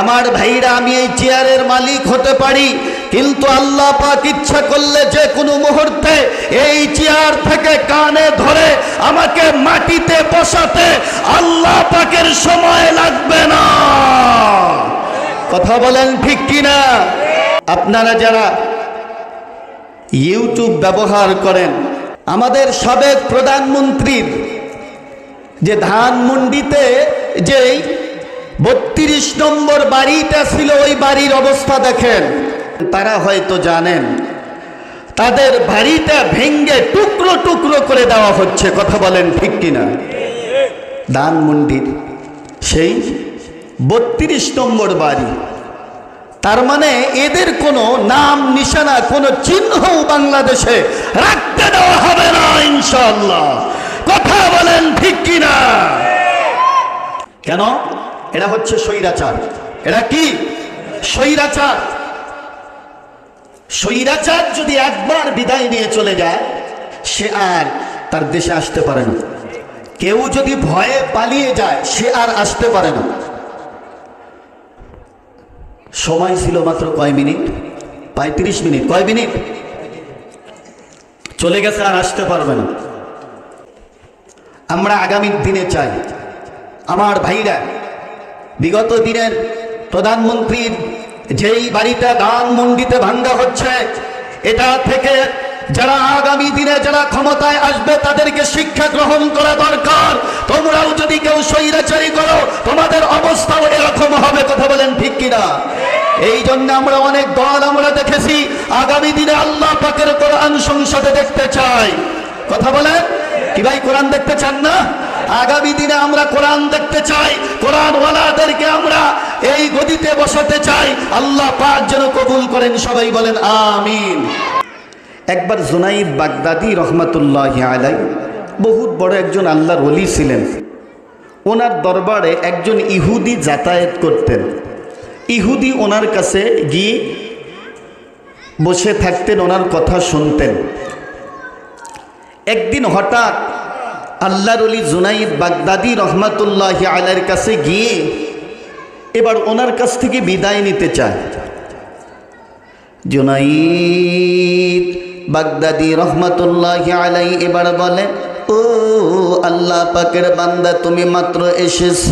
আমার ভাইরা, আমি এই চেয়ারের মালিক হতে পারি, কিন্তু আল্লাহ পাক ইচ্ছা করলে যে কোনো মুহূর্তে এই চেয়ার থেকে কানে ধরে আমাকে মাটিতে বসাতে আল্লাহ পাকের সময় লাগবে না। কথা বলেন ঠিক কিনা? আপনারা যারা ইউটিউব ব্যবহার করেন, আমাদের সাবেক প্রধানমন্ত্রীর যে ধানমন্ডিতে যেই বত্রিশ নম্বর বাড়িটা ছিল ওই বাড়ির অবস্থা দেখেন। তারা হয়তো জানেন, তাদের বাড়িটা ভেঙ্গে টুকরো টুকরো করে দেওয়া হচ্ছে, কথা বলেন ঠিক কিনা? ধানমন্ডির সেই বত্রিশ নম্বর বাড়ি। তার মানে এদের কোনো নাম, নিশানা, কোনো চিহ্নও বাংলাদেশে রাখতে দেওয়া হবে না ইনশাল্লাহ কথা বলেন ঠিক কিনা? কেন? এটা হচ্ছে স্বৈরাচার। এটা কি? স্বৈরাচার। স্বৈরাচার যদি একবার বিদায় নিয়ে চলে যায়, সে আর তার দেশে আসতে পারে না। কেউ যদি ভয়ে পালিয়ে যায়, সে আর আসতে পারে না। সময় ছিল মাত্র কয় মিনিট? পঁয়ত্রিশ মিনিট। কয় মিনিট? চলে গেছে আর আসতে পারবে না। আমরা আগামী দিনে চাই। আমার ভাইরা বিগত দিনের প্রধানমন্ত্রীর যেই বাড়িটা দান মন্ডিতে ভাঙ্গা হচ্ছে, এটা থেকে যারা আগামী দিনে যারা ক্ষমতায় আসবে, তাদেরকে শিক্ষা গ্রহণ করা দরকার। তোমরাও যদি কেউ স্বৈরাচারী করো, তোমাদের অবস্থাও এরকম হবে, কথা বলেন ঠিক কিনা? এই জন্য আমরা অনেক দল আমরা দেখেছি, আগামী দিনে আল্লাহ পাকের কোরআন সংসদে দেখতে চাই কথা বলেন? কি ভাই কোরআন দেখতে চান না? আগামী দিনে আমরা কোরআন দেখতে চাই কোরআন ওয়ালাদেরকে আমরা এই গদিতে বসাতে চাই। আল্লাহ পাক যেন কবুল করেন, সবাই বলেন আমিন। একবার জুনাইদ বাগদাদি রহমতুল্লাহ আলাই, বহুত বড় একজন আল্লাহর ওলি ছিলেন। ওনার দরবারে একজন ইহুদি যাতায়াত করতেন। ইহুদি ওনার কাছে গিয়ে বসে থাকতেন, ওনার কথা শুনতেন। একদিন হঠাৎ আল্লাহর অলি জুনাইদ বাগদাদি রহমাতুল্লাহ আলার কাছে গিয়ে এবার ওনার কাছ থেকে বিদায় নিতে চায়। জুনাইদ বাগদাদি রহমাতুল্লাহ আলাই এবার বলে ও আল্লাহ পাকের বান্দা, তুমি মাত্র এসেছ।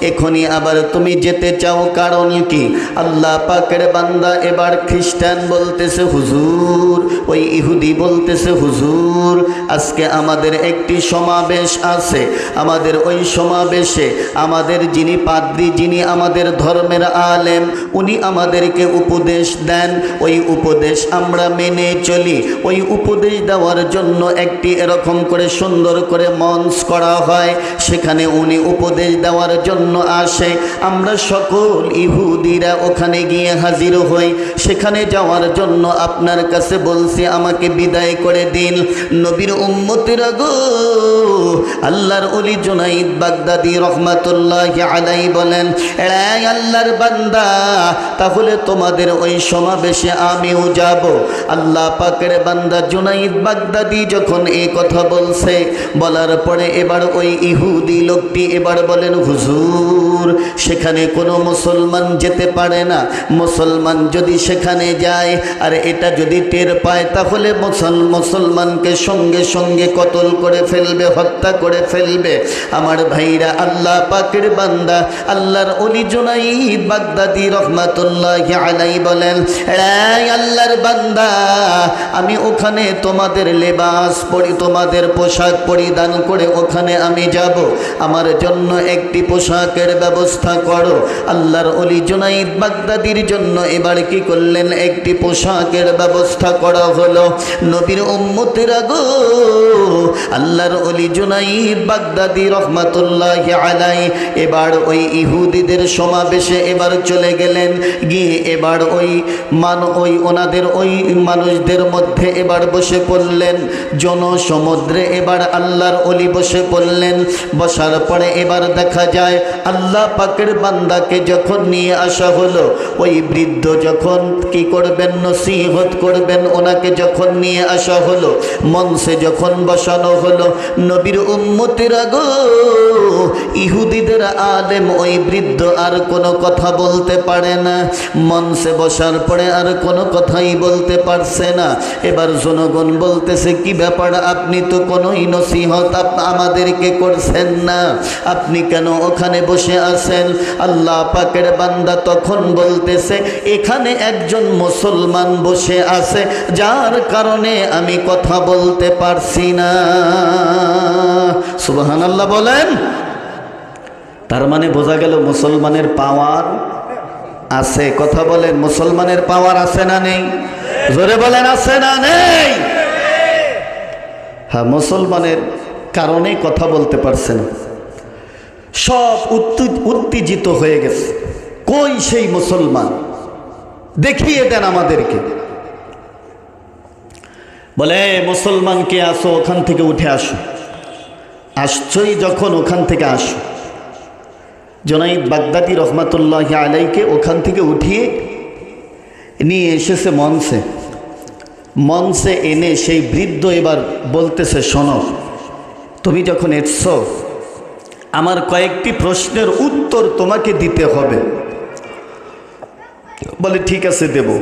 এখনই আবার তুমি যেতে চাও, কারণ কি? আল্লাহ পাকের বান্দা এবার খ্রিস্টান বলতেছে, হুজুর। ওই ইহুদি বলতেছে, হুজুর, আজকে আমাদের একটি সমাবেশ আছে। আমাদের ওই সমাবেশে আমাদের যিনি পাদ্রি, যিনি আমাদের ধর্মের আলেম, উনি আমাদেরকে উপদেশ দেন। ওই উপদেশ আমরা মেনে চলি। ওই উপদেশ দেওয়ার জন্য একটি এরকম করে সুন্দর করে মঞ্চ করা হয়। সেখানে উনি উপদেশ দেওয়ার জন্য আসে। আমরা সকল ইহুদিরা ওখানে গিয়ে হাজির হই। সেখানে যাওয়ার জন্য আপনার কাছে বলছি, আমাকে বিদায় করে দিন। নবীর উম্মতিরা গো, আল্লাহর অলি জুনাইদ বাগদাদি রহমাতুল্লাহ আলাই বলেন, এড়াই আল্লাহর বান্দা, তাহলে তোমাদের ওই সমাবেশে আমিও যাব। আল্লাহ পাকের বান্দা জুনাইদ বাগদাদি যখন এই কথা বলছে বলার পরে এবার ওই ইহুদি লোকটি এবার বলেন, হুজুর, সেখানে কোনো মুসলমান যেতে পারে না। মুসলমান যদি সেখানে যায়, আর এটা যদি টের পায়, তাহলে মুসল, মুসলমানকে সঙ্গে সঙ্গে কতল করে ফেলবে, হত্যা করে ফেলবে। আমার ভাইরা, আল্লাহ পাকের বান্দা, আল্লাহর অলি জুনাইদ বাগদাদি রহমাতুল্লাহ আলাই বলেন আল্লাহর বান্দা, আমি ওখানে তোমাদের লেবাস পড়ি তোমাদের পোশাক পরিধান করে ওখানে আমি যাব। আমার জন্য একটি পোশাকের ব্যবস্থা করো। আল্লাহর অলি জুনাইদ বাগদাদির জন্য এবার কি করলেন? একটি পোশাকের ব্যবস্থা করা হলো। নবীর উম্মতেরা গো আল্লাহর অলি জুনাইদ বাগদাদি রহমাতুল্লাহ আলাই এবার ওই ইহুদিদের সমাবেশে এবার চলে গেলেন। গিয়ে এবার ওই মান, ওই ওনাদের, ওই মানুষদের মধ্যে এবার বসে পড়লেন। জনসমুদ্রে এবার এবার আল্লাহর অলি বসে পড়লেন। বসার পরে এবার দেখা যায়, আল্লাহ পাকের বান্দাকে যখন নিয়ে আসা হলো, ওই বৃদ্ধ যখন কি করবেন, নসিহত করবেন, ওনাকে যখন নিয়ে আসা হলো, মঞ্চে যখন বসানো হলো, নবীর উম্মতিরা গো, ইহুদিদের আলেম ওই বৃদ্ধ আর কোনো কথা বলতে পারে না। মঞ্চে বসার পরে আর কোনো কথাই বলতে পারছে না। এবার জনগণ বলতেছে, কি ব্যাপার? আপনি তো কোনোই নসিহত আমাদেরকে করছেন না। আপনি কেন ওখানে বসে আছেন? আল্লাহ পাকের বান্দা তখন বলতেছে, এখানে একজন মুসলমান বসে আছে, যার কারণে আমি কথা বলতে পারছি না। সুবহান আল্লাহ বলেন। তার মানে বোঝা গেল মুসলমানের পাওয়ার আছে। কথা বলেন, মুসলমানের পাওয়ার আছে না নেই? জোরে বলেন, আছে না নেই? হ্যাঁ মুসলমানের কারণে কথা বলতে পারছে না সব উত্তে- উত্তেজিত হয়ে গেছে। কই সেই মুসলমান? দেখিয়ে দেন আমাদেরকে। বলে মুসলমানকে আসো, ওখান থেকে উঠে আসো। আসছই যখন, ওখান থেকে আসো। জনাইদ বাগদাদি রহমাতুল্লাহ আলাইকে ওখান থেকে উঠিয়ে নিয়ে এসেছে মঞ্চে। মঞ্চে এনে সেই বৃদ্ধ এবার বলতেছে, শোনো, তুমি যখন এসছো, আমার কয়েকটি প্রশ্নের উত্তর তোমাকে দিতে হবে। বলে, ঠিক আছে, দেব।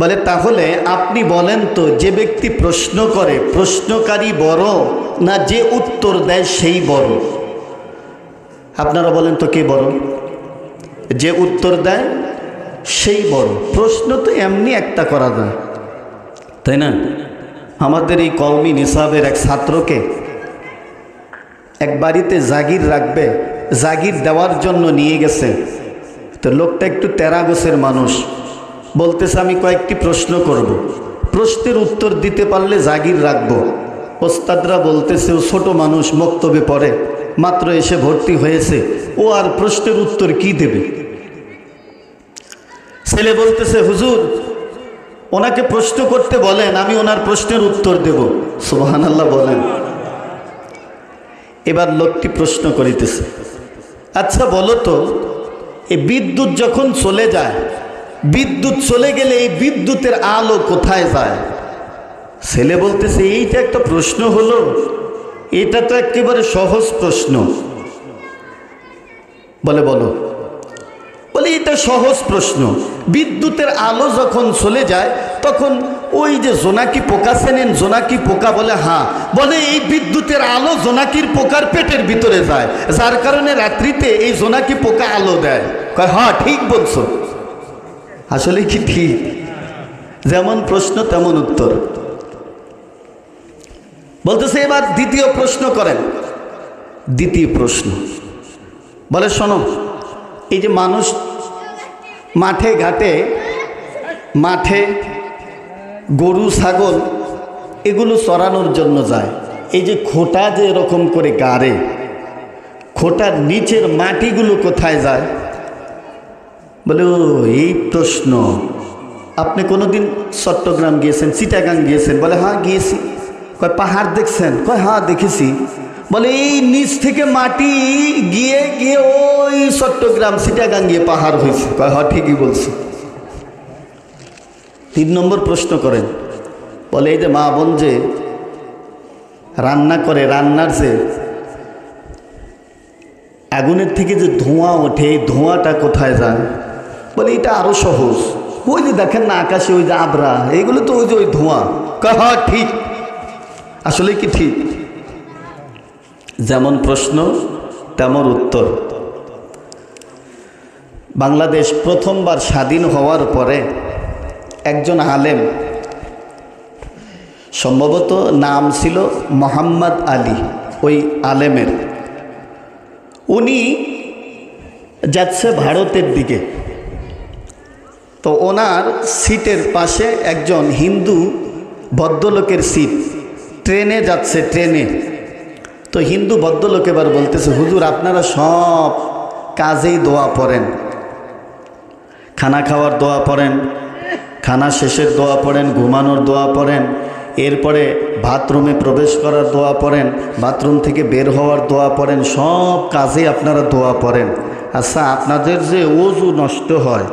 বলে, তাহলে আপনি বলেন তো, যে ব্যক্তি প্রশ্ন করে, প্রশ্নকারী বড় না যে উত্তর দেয় সেই বড়? আপনারা বলেন তো কে বড়? যে উত্তর দেয় সেই বড়। প্রশ্ন তো এমনি একটা করা যায়। তাই না? আমাদের এই কওমি নিসাবের এক ছাত্রকে এক বাড়িতে জাগির রাখবে জাগির দেওয়ার জন্য নিয়ে গেছে। তো লোকটা একটু তেরা গোছের মানুষ। বলতেছে আমি কয়েকটি প্রশ্ন করব। প্রশ্নের উত্তর দিতে পারলে জাগির রাখব। ওস্তাদরা বলতেছে ও ছোট মানুষ মক্তবে পড়ে। মাত্র এসে ভর্তি হয়েছে। ও আর প্রশ্নের উত্তর কি দেবে? ছেলে বলতেছে, হুজুর, ওনাকে প্রশ্ন করতে বলেন, আমি ওনার প্রশ্নের উত্তর দেব। সুবহান আল্লাহ বলেন। এবার লোকটি প্রশ্ন করিতেছে আচ্ছা বলো তো এই বিদ্যুৎ যখন চলে যায়, বিদ্যুৎ চলে গেলে এই বিদ্যুতের আলো কোথায় যায়? ছেলে বলতেছে এইটা একটা প্রশ্ন হলো, এটা তো একেবারে সহজ প্রশ্ন। বলে, বলো। বলে, এটা সহজ প্রশ্ন। বিদ্যুতের আলো যখন চলে যায়, তখন ওই যে জোনাকি পোকা চেনেন জোনাকি পোকা বলে হ্যাঁ বলে এই বিদ্যুতের আলো জোনাকির পোকার পেটের ভিতরে যায়। যার কারণে রাত্রিতে এই জোনাকি পোকা আলো দেয়। কয় হ্যাঁ ঠিক বলছো। আসলে কি ঠিক? যেমন প্রশ্ন, তেমন উত্তর। বলতেছে, এবার দ্বিতীয় প্রশ্ন করেন। দ্বিতীয় প্রশ্ন। বলে, শোনো এই যে মানুষ মাঠে ঘাটে, মাঠে গরু, ছাগল, এগুলো চড়ানোর জন্য যায়। এই যে খোটা যে এরকম করে গাড়ে, খোটার নিচের মাটিগুলো কোথায় যায়? বলে ও এই প্রশ্ন। আপনি কোনোদিন চট্টগ্রাম গিয়েছেন, চিটাগাং গিয়েছেন? বলে হ্যাঁ গিয়েছি। কয়, পাহাড় দেখছেন? কয় হ্যাঁ দেখেছি। বলে এই নিচ থেকে মাটি গিয়ে গিয়ে ওই চট্টগ্রাম চিটাগাং গিয়ে পাহাড় হয়েছে। হ্যাঁ ঠিকই বলছি। তিন নম্বর প্রশ্ন করেন বলে এই যে মা বোন যে রান্না করে রান্নার যে আগুনের থেকে যে ধোঁয়া ওঠে এই ধোঁয়াটা কোথায় যায়? বলে এটা আরও সহজ। ওই যে দেখেন না আকাশে ওই যে আবরা এইগুলো তো ওই যে ওই ধোঁয়া। কয়, হ্যাঁ ঠিক। আসলে কি ঠিক? যেমন প্রশ্ন, তেমন উত্তর। বাংলাদেশ প্রথমবার স্বাধীন হওয়ার পরে একজন আলেম, সম্ভবত নাম ছিল মোহাম্মদ আলী, ওই আলেমের। উনি যাচ্ছে ভারতের দিকে। তো ওনার সিটের পাশে একজন হিন্দু ভদ্রলোকের সিট। ট্রেনে যাচ্ছে, ট্রেনে। তো হিন্দু ভদ্রলোক এবার বলতেছে, হুজুর, আপনারা সব কাজেই দোয়া পড়েন। খানা খাওয়ার দোয়া পড়েন, খানা শেষের দোয়া পড়েন, ঘুমানোর দোয়া পড়েন, এরপরে বাথরুমে প্রবেশ করার দোয়া পড়েন, বাথরুম থেকে বের হওয়ার দোয়া পড়েন, সব কাজে আপনারা দোয়া পড়েন। আচ্ছা আপনাদের যে অজু নষ্ট হয়,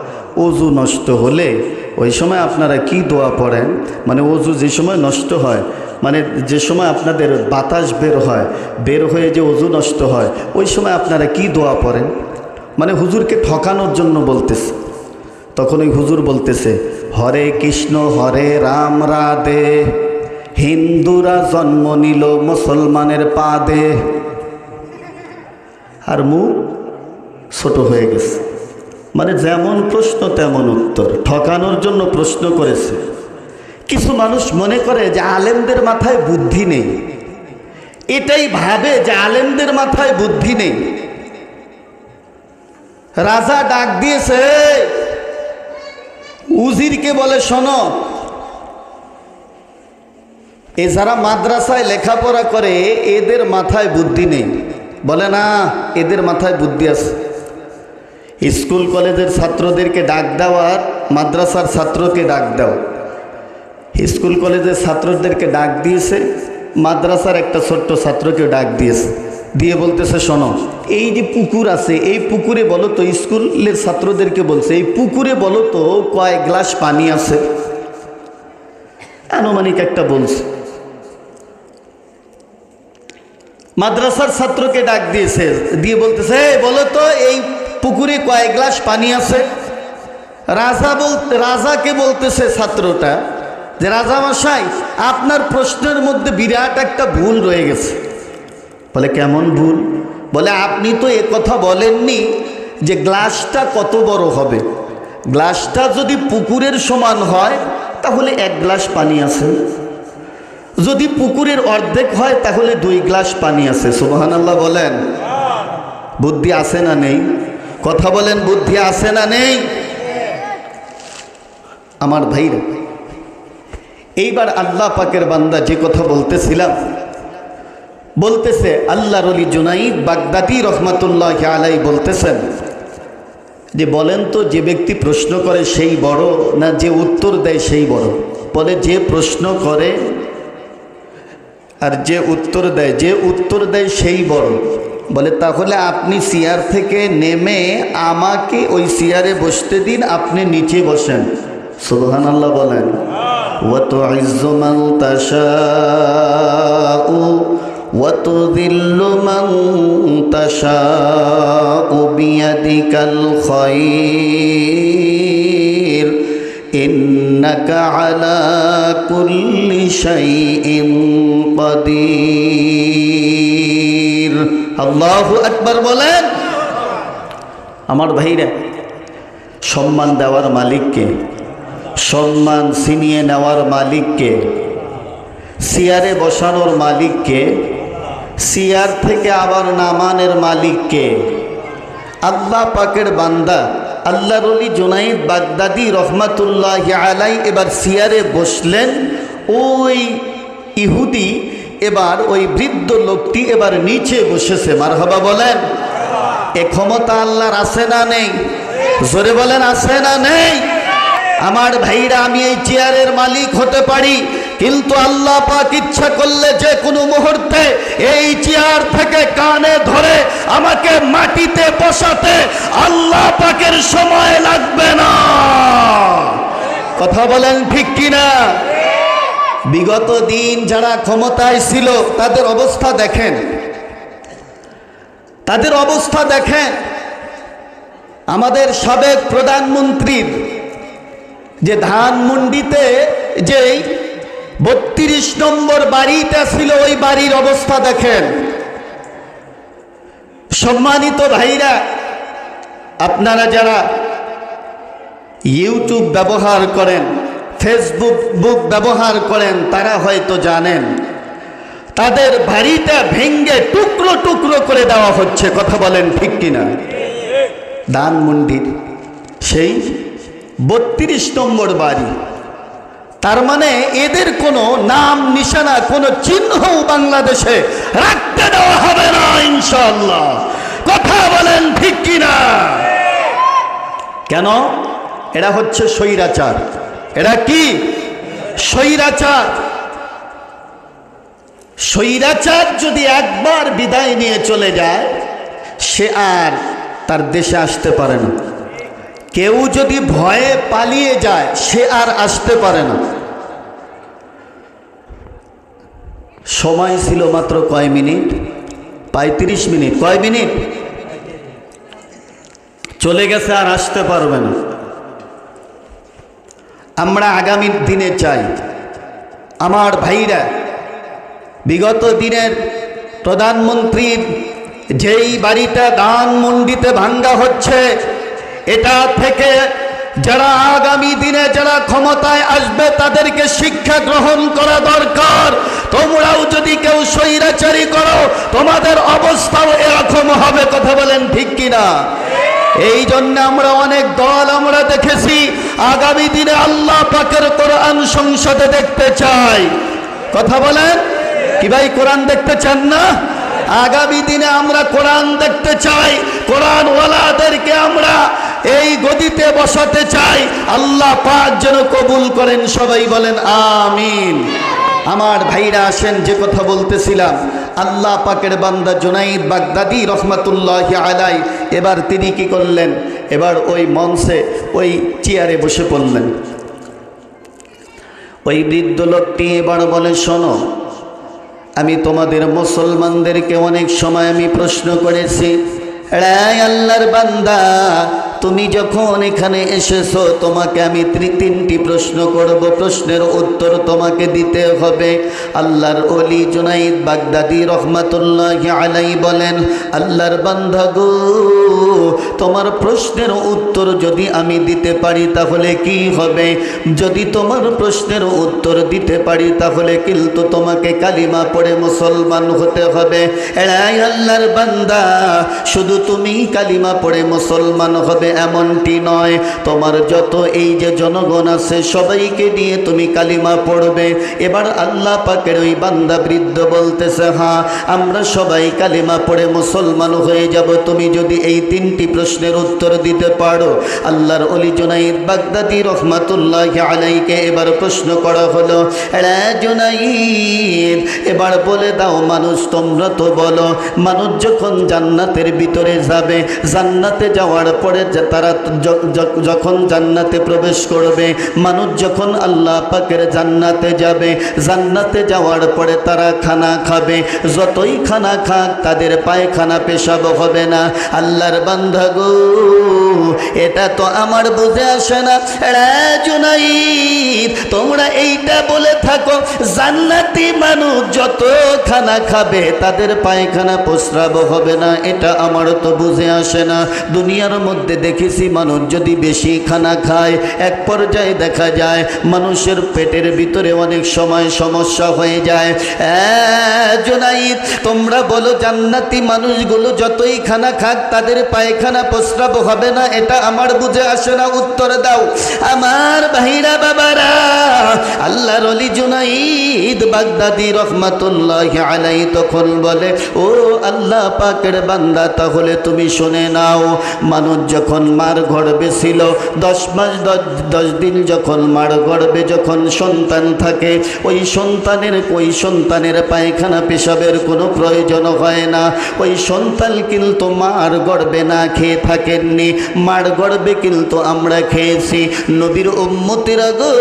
অজু নষ্ট হলে ওই সময় আপনারা কি দোয়া পড়েন? মানে অজু যে সময় নষ্ট হয় মানে যে সময় আপনাদের বাতাস বের হয়, বের হয়ে যে অজু নষ্ট হয়, ওই সময় আপনারা কি দোয়া পড়েন? মানে হুজুরকে ঠকানোর জন্য বলতেছে। তখন ওই হুজুর বলতেছে, হরে কৃষ্ণ, হরে রাম, রাধে। হিন্দুরা জন্ম নিল মুসলমানের পা দে আর মুখ ছোট হয়ে গেছে। মানে যেমন প্রশ্ন তেমন উত্তর। ঠকানোর জন্য প্রশ্ন করেছে। কিছু মানুষ মনে করে যে আলেমদের মাথায় বুদ্ধি নেই। এটাই ভাবে যে আলেমদের মাথায় বুদ্ধি নেই। রাজা ডাক দিয়েছে উজিরকে বলে শোনো। এ যারা মাদ্রাসায় লেখাপড়া করে, এদের মাথায় বুদ্ধি নেই। বলে, না, এদের মাথায় বুদ্ধি আছে। স্কুল কলেজের ছাত্রদেরকে ডাক দেওয়ার মাদ্রাসার ছাত্রকে ডাক দাও। স্কুল কলেজের ছাত্রদেরকে ডাক দিয়েছে, মাদ্রাসার একটা ছোট্ট ছাত্রকে ডাক দিয়েছে। দিয়ে বলতেছে, শোনো, এই যে পুকুর আছে, এই পুকুরে বলো তো, স্কুলের ছাত্রদেরকে বলছে, এই পুকুরে বলো তো কয় গ্লাস পানি আছে। আনুমানিক একটা বলছে। মাদ্রাসার ছাত্রকে ডাক দিয়েছে, দিয়ে বলতেছে বলো তো, এই পুকুরে কয়েক গ্লাস পানি আছে। রাজা বল, রাজাকে বলতেছে ছাত্রটা যে, রাজা মশাই, আপনার প্রশ্নের মধ্যে বিরাট একটা ভুল রয়ে গেছে। বলে, কেমন ভুল? বলে, আপনি তো এ কথা বলেননি যে, গ্লাসটা কত বড় হবে। গ্লাসটা যদি পুকুরের সমান হয়, তাহলে এক গ্লাস পানি আছে। যদি পুকুরের অর্ধেক হয়, তাহলে দুই গ্লাস পানি আছে। সুবহান আল্লাহ বলেন। বুদ্ধি আছে না নেই? কথা বলেন, বুদ্ধি আছে না নেই? আমার ভাইরা। এইবার আল্লাহ পাকের বান্দা যে কথা বলতেছিলাম, বলতেছে, আল্লাহ রলি জুনাইদ বাগদাদি রহমাতুল্লাহ আলাই বলতেছেন যে, বলেন তো যে ব্যক্তি প্রশ্ন করে সেই বড় না যে উত্তর দেয় সেই বড়? বলে, যে প্রশ্ন করে আর যে উত্তর দেয়, যে উত্তর দেয় সেই বড়। বলে তাহলে আপনি চেয়ার থেকে নেমে আমাকে ওই চেয়ারে বসতে দিন আপনি নিচে বসেন সুবহান আল্লাহ বলেন وتعز من تشاء وتذل من تشاء بيدك الخير إنك على كل شيء قدير আল্লাহ একবার বলেন। আমার ভাইরা, সম্মান দেওয়ার মালিককে, সম্মান ছিনিয়ে নেওয়ার মালিককে সিয়ারে বসানোর মালিককে সিয়ার থেকে আবার নামানের মালিককে, আল্লাহ পাকের বান্দা আল্লাহ রলি জোনাইদ বাগদাদি রহমাতুল্লাহ আলাই এবার সিয়ারে বসলেন। ওই ইহুদি এবার ওই বৃদ্ধ লোকটি এবার নিচে বসেছে মারহাবা বলেন, এ ক্ষমতা আল্লাহর আছে না নেই? জোরে বলেন, আছে না নেই? আমার ভাইরা, আমি এই চেয়ারের মালিক হতে পারি, কিন্তু আল্লাহ পাক ইচ্ছা করলে যে কোনো মুহূর্তে এই চেয়ার থেকে কানে ধরে আমাকে মাটিতে বসাতে আল্লাহ পাকের সময় লাগবে না। কথা বলেন ঠিক কিনা? বিগত দিন যারা ক্ষমতায় ছিল, তাদের অবস্থা দেখেন। তাদের অবস্থা দেখেন। আমাদের সাবেক প্রধানমন্ত্রীর যে ধানমন্ডিতে যেই বত্রিশ নম্বর বাড়িটা ছিল, ওই বাড়ির অবস্থা দেখেন। সম্মানিত ভাইরা, আপনারা যারা ইউটিউব ব্যবহার করেন ফেসবুক বুক ব্যবহার করেন, তারা হয়তো জানেন। তাদের বাড়িটা ভেঙ্গে টুকরো টুকরো করে দেওয়া হচ্ছে, কথা বলেন ঠিক কিনা? ধানমন্ডির সেই বত্রিশ নম্বর বাড়ি। তার মানে এদের কোনো নাম, নিশানা, কোনো চিহ্ন বাংলাদেশে রাখতে দেওয়া হবে না ইনশাল্লাহ কথা বলেন ঠিক কিনা? কেন? এরা হচ্ছে স্বৈরাচার। এরা কি? স্বৈরাচার। স্বৈরাচার যদি একবার বিদায় নিয়ে চলে যায়, সে আর তার দেশে আসতে পারে না। কেউ যদি ভয়ে পালিয়ে যায়, সে আর আসতে পারে না। সময় ছিল মাত্র কয় মিনিট? পঁয়ত্রিশ মিনিট। কয় মিনিট? চলে গেছে আর আসতে পারবে না। আমরা আগামী দিনে চাই। আমার ভাইরা, বিগত দিনের প্রধানমন্ত্রীর যেই বাড়িটা ধানমন্ডিতে ভাঙ্গা হচ্ছে, এটা থেকে যারা আগামী দিনে যারা ক্ষমতায় আসবে, তাদেরকে শিক্ষা গ্রহণ করা দরকার। তোমরাও যদি কেউ স্বৈরাচারী করো, তোমাদের অবস্থাও এরকম হবে, কথা বলেন ঠিক কিনা? এই জন্য আমরা অনেক দল আমরা দেখেছি। আগামী দিনে আল্লাহ পাকের কোরআন সংসদে দেখতে চাই। কথা বলেন? কি ভাই কোরআন দেখতে চান না? আগামী দিনে আমরা কোরআন দেখতে চাই। কোরআন ওয়ালাদেরকে আমরা এই গদিতে বসাতে চাই। আল্লাহ পাক যেন কবুল করেন, সবাই বলেন আমিন। আমার ভাইরা আসেন, যে কথা বলতেছিলাম। আল্লাহ পাকের বান্দা জুনাইদ বাগদাদি রহমাতুল্লাহ আলাই এবার তিনি কি করলেন? এবার ওই মঞ্চে, ওই চেয়ারে বসে পড়লেন। ওই বৃদ্ধ লোকটি এবার বলে, শোনো, আমি তোমাদের মুসলমানদেরকে অনেক সময় আমি প্রশ্ন করেছি। রায় আল্লাহর বান্দা তুমি যখন এখানে এসেছ, তোমাকে আমি তিনটি প্রশ্ন করব। প্রশ্নের উত্তর তোমাকে দিতে হবে। আল্লাহর অলি জুনাইদ বাগদাদি রহমাতুল্লাহ আলাই বলেন, আল্লাহর বান্দা গো তোমার প্রশ্নের উত্তর যদি আমি দিতে পারি তাহলে কি হবে? যদি তোমার প্রশ্নের উত্তর দিতে পারি তাহলে কিন্তু তোমাকে কালিমা পড়ে মুসলমান হতে হবে। এরাই আল্লাহর বান্দা, শুধু তুমি কালিমা পড়ে মুসলমান হবে। এমনটি নয়। তোমার যত এই যে জনগণ আছে, সবাইকে নিয়ে তুমি কালিমা পড়বে। এবার আল্লাহ পাকের ওই বান্দা বৃদ্ধ বলতেছে হ্যাঁ আমরা সবাই কালিমা পড়ে মুসলমান হয়ে যাব। তুমি যদি এই তিনটি প্রশ্নের উত্তর দিতে পারো। আল্লাহর অলি জুনাইদ বাগদাদি রহমাতুল্লাহ আলাইকে এবার প্রশ্ন করা হলো জুনাইদ, এবার বলে দাও মানুষ, তোমরা তো বলো, মানুষ যখন জান্নাতের ভিতরে যাবে, জান্নাতে যাওয়ার পরে তারা যখন জান্নাতে প্রবেশ করবে, মানুষ যখন আল্লাহ পাকের জান্নাতে যাবে, জান্নাতে যাওয়ার পরে তারা খানা খাবে। যতই খানা খাক, তাদের পায়খানা পেশাব হবে না। আল্লাহর বান্ধা গো, এটা তো আমার বুঝে আসে না। তোমরা এইটা বলে থাকো জান্নাতি মানুষ যত খানা খাবে, তাদের পায়খানা প্রস্রাব হবে না। এটা আমার তো বুঝে আসে না। দুনিয়ার মধ্যে দেখেছি মানুষ যদি বেশি খানা খায়, এক পর্যায়ে দেখা যায় মানুষের পেটের ভিতরে অনেক সময় সমস্যা হয়ে যায়। জুনাইদ, তোমরা বলো জান্নাতি মানুষগুলো যতই খানা খাক, তাদের পায়খানা প্রস্রাব হবে না? এটা আমার বুঝে আসে না। উত্তর দাও। আমার ভাইরা বাবারা, আল্লাহর অলি জুনাইদ বাগদাদি রহমাতুল্লাহ আলাই তখন বলে, ও আল্লাহ পাকের বান্দা, তাহলে তুমি শুনে নাও, মানুষ যখন মার গর্বে ছিল, দশ মাস দশ- দিন যখন মার গর্বে যখন সন্তান থাকে, ওই সন্তানের ওই সন্তানের পায়খানা পেশাবের কোনো প্রয়োজন হয় না। ওই সন্তান কিন্তু মার গর্বে না খেয়ে থাকেননি, মার গর্বে কিন্তু আমরা খেয়েছি। নবীর উম্মতিরা গো,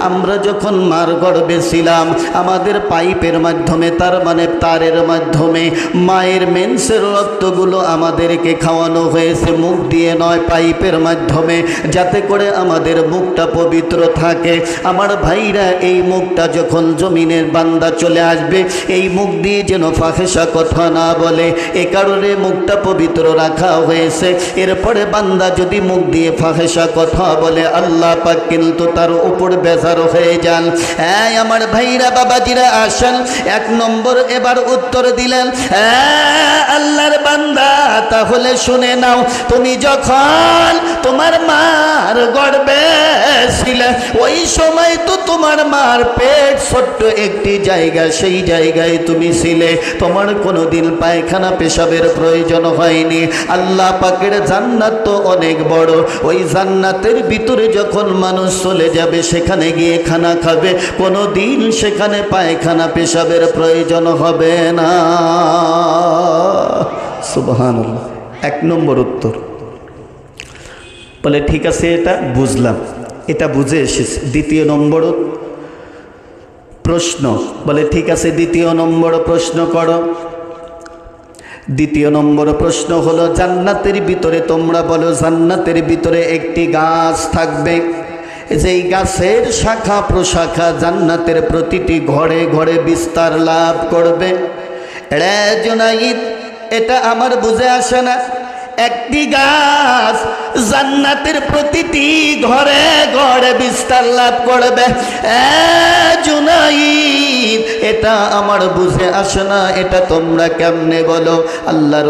আমরা যখন মার গর্বে ছিলাম আমাদের পাইপের মাধ্যমে, তার মানে তারের মাধ্যমে, মায়ের মেন্সের রক্তগুলো আমাদেরকে খাওয়ানো হয়েছে, মুখ দিয়ে নয়, পাইপের মাধ্যমে, যাতে করে আমাদের মুখটা পবিত্র থাকে। আমার ভাইরা এই মুখটা যখন জমিনের বান্দা চলে আসবে, এই মুখ দিয়ে যেন ফাঁসা কথা না বলে, এ কারণে মুখটা পবিত্র রাখা হয়েছে। এরপরে বান্দা যদি মুখ দিয়ে ফাঁসা কথা বলে, আল্লাহ পাক কিন্তু তার উপর বেজার হয়ে যান। হ্যাঁ আমার ভাইরা বাবাজিরা আসেন, এক নম্বর এবার উত্তর দিলেন হ্যাঁ আল্লাহর বান্দা, তাহলে শুনে নাও, তুমি যখন তোমার মার গর্বে ছিলে, ওই সময় তো তোমার মার পেট ছোট্ট একটি জায়গা, সেই জায়গায় তুমি ছিলে। তোমার কোনোদিন পায়খানা পেশাবের প্রয়োজন হয়নি। আল্লাহ পাকের জান্নাত তো অনেক বড়। ওই জান্নাতের ভিতরে যখন মানুষ চলে যাবে, সেখানে গিয়ে খানা খাবে, কোনো দিন সেখানে পায়খানা পেশাবের প্রয়োজন হবে না। সুবহান এক নম্বর উত্তর। বলে, ঠিক আছে এটা, বুঝলাম। এটা বুঝে এসেছে। দ্বিতীয় নম্বর প্রশ্ন। বলে, ঠিক আছে, দ্বিতীয় নম্বর প্রশ্ন করো। দ্বিতীয় নম্বর প্রশ্ন হলো, জান্নাতের ভিতরে তোমরা বলো, জান্নাতের ভিতরে একটি গাছ থাকবে। যেই গাছের শাখা প্রশাখা জান্নাতের প্রতিটি ঘরে ঘরে বিস্তার লাভ করবে। এটা আমার বুঝে আসে না। একটি গাছ জান্নাতের প্রতিটি ঘরে ঘরে বিস্তার লাভ করবে। এটা আমার বুঝে আসে না, এটা তোমরা কেমনে বলো? আল্লাহর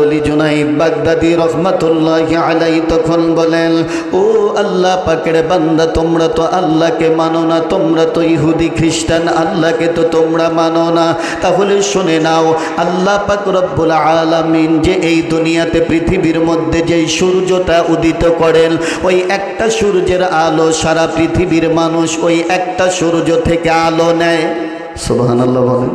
বাগদাদি রহমাতুল্লাহ আলাই তখন বলেন, ও আল্লাহ পাকের বান্দা, তোমরা তো আল্লাহকে মানো না, তোমরা তো ইহুদি খ্রিস্টান, আল্লাহকে তো তোমরা মানো না। তাহলে শুনে নাও, আল্লাহ পাক রব্বুল আলামিন যে এই দুনিয়াতে পৃথিবীর যেই সূর্যটা উদিত করেন, ওই একটা সূর্যের আলো সারা পৃথিবীর মানুষ ওই একটা সূর্য থেকে আলো নেয়। সুবহানাল্লাহ বলেন।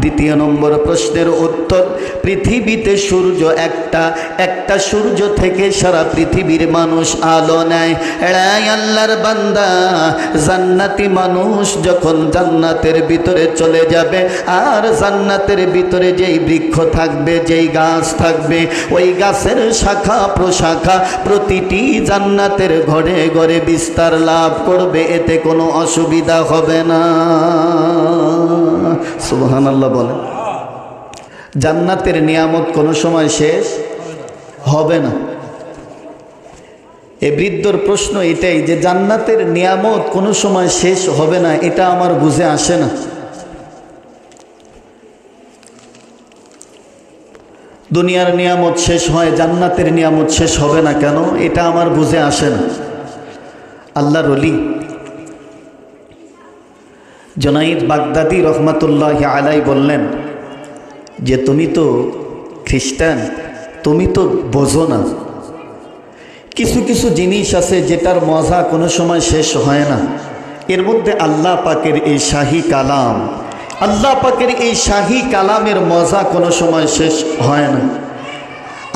দ্বিতীয় নম্বর প্রশ্নের উত্তর, পৃথিবীতে সূর্য একটা একটা সূর্য থেকে সারা পৃথিবীর মানুষ আলো নেয়। এড়াই আল্লাহর বান্দা, জান্নাতি মানুষ যখন জান্নাতের ভিতরে চলে যাবে, আর জান্নাতের ভিতরে যেই বৃক্ষ থাকবে, যেই গাছ থাকবে, ওই গাছের শাখা প্রশাখা প্রতিটি জান্নাতের ঘরে ঘরে বিস্তার লাভ করবে, এতে কোনো অসুবিধা হবে না। সুবহান আল্লাহ বলেন জান্নাতের নিয়ামত কোনো সময় শেষ হবে না। এ বৃদ্ধর প্রশ্ন এটাই যে জান্নাতের নিয়ামত কোনো সময় শেষ হবে না, এটা আমার বুঝে আসে না। দুনিয়ার নিয়ামত শেষ হয়, জান্নাতের নিয়ামত শেষ হবে না কেন, এটা আমার বুঝে আসে না। আল্লাহর অলি জনাইদ বাগদাদি রহমাতুল্লাহ আলাই বললেন, যে তুমি তো খ্রিস্টান, তুমি তো বোঝো না। কিছু কিছু জিনিস আছে যেটার মজা কোনো সময় শেষ হয় না। এর মধ্যে আল্লাহ পাকের এই শাহী কালাম, আল্লাহ পাকের এই শাহী কালামের মজা কোনো সময় শেষ হয় না।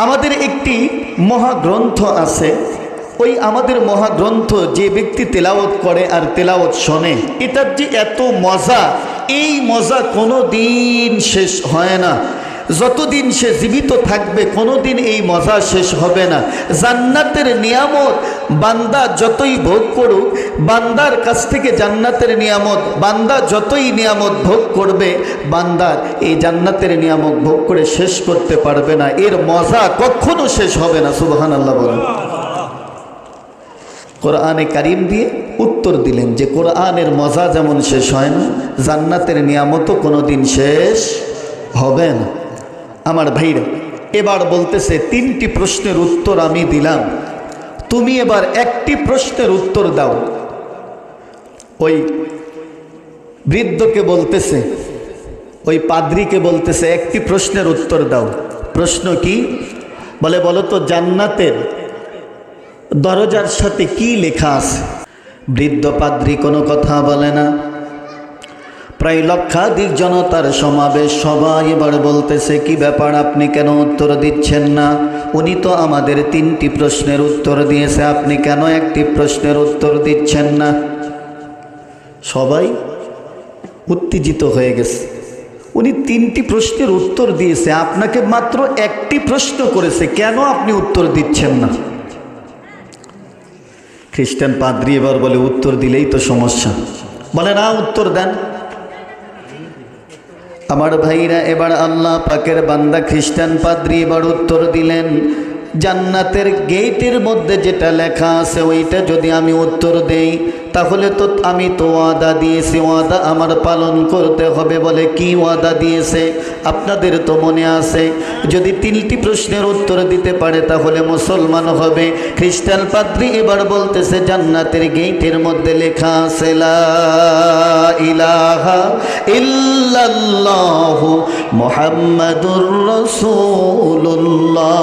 আমাদের একটি মহাগ্রন্থ আছে ওই আমাদের মহাগ্রন্থ যে ব্যক্তি তেলাওত করে আর তেলাওত শোনে, এটার যে এত মজা, এই মজা কোনো দিন শেষ হয় না। যতদিন সে জীবিত থাকবে কোনো দিন এই মজা শেষ হবে না। জান্নাতের নিয়ামত বান্দা যতই ভোগ করুক, বান্দার কাছ থেকে জান্নাতের নিয়ামত, বান্দা যতই নিয়ামত ভোগ করবে বান্দার এই জান্নাতের নিয়ামত ভোগ করে শেষ করতে পারবে না। এর মজা কখনো শেষ হবে না সুবহান আল্লাহ বলেন। কোরআনে কারিম দিয়ে উত্তর দিলেন যে কোরআনের মজা যেমন শেষ হয় না, জান্নাতের নিয়ামতও কোনো দিন শেষ হবে না। আমার ভাইরা, এবার বলতেছে তিনটি প্রশ্নের উত্তর আমি দিলাম। তুমি এবার একটি প্রশ্নের উত্তর দাও। ওই বৃদ্ধকে বলতেছে, ওই পাদ্রিকে বলতেছে একটি প্রশ্নের উত্তর দাও। প্রশ্ন কি? বলে, বলো তো, জান্নাতের দরজার সাথে কি লেখা আছে? বৃদ্ধ পাদ্রী কোনো কথা বলে না। প্রায় লক্ষাধিক জনতার সমাবেশ সবাই এবার বলতেছে, কি ব্যাপার, আপনি কেন উত্তর দিচ্ছেন না? উনি তো আমাদের তিনটি প্রশ্নের উত্তর দিয়েছে, আপনি কেন একটি প্রশ্নের উত্তর দিচ্ছেন না? সবাই উত্তেজিত হয়ে গেছে। উনি তিনটি প্রশ্নের উত্তর দিয়েছে, আপনাকে মাত্র একটি প্রশ্ন করেছে, কেন আপনি উত্তর দিচ্ছেন না? খ্রিস্টান পাদ্রি এবার বলে, উত্তর দিলেই তো সমস্যা। বলে, না, উত্তর দেন। আমার ভাইরা, এবার আল্লাহ পাকের বান্দা খ্রিস্টান পাদ্রি এবার উত্তর দিলেন, জান্নাতের গেটের মধ্যে যেটা লেখা আছে, ওইটা যদি আমি উত্তর দেই তাহলে তো আমি তো ওয়াদা দিয়েছি, ওয়াদা আমার পালন করতে হবে বলে কি ওয়াদা দিয়েছে? আপনাদের তো মনে আছে, যদি তিনটি প্রশ্নের উত্তর দিতে পারে তাহলে মুসলমান হবে। খ্রিস্টান পাদ্রি এবার বলতেছে, জান্নাতের গেইটের মধ্যে লেখা আছে ইলাহা রাসূলুল্লাহ।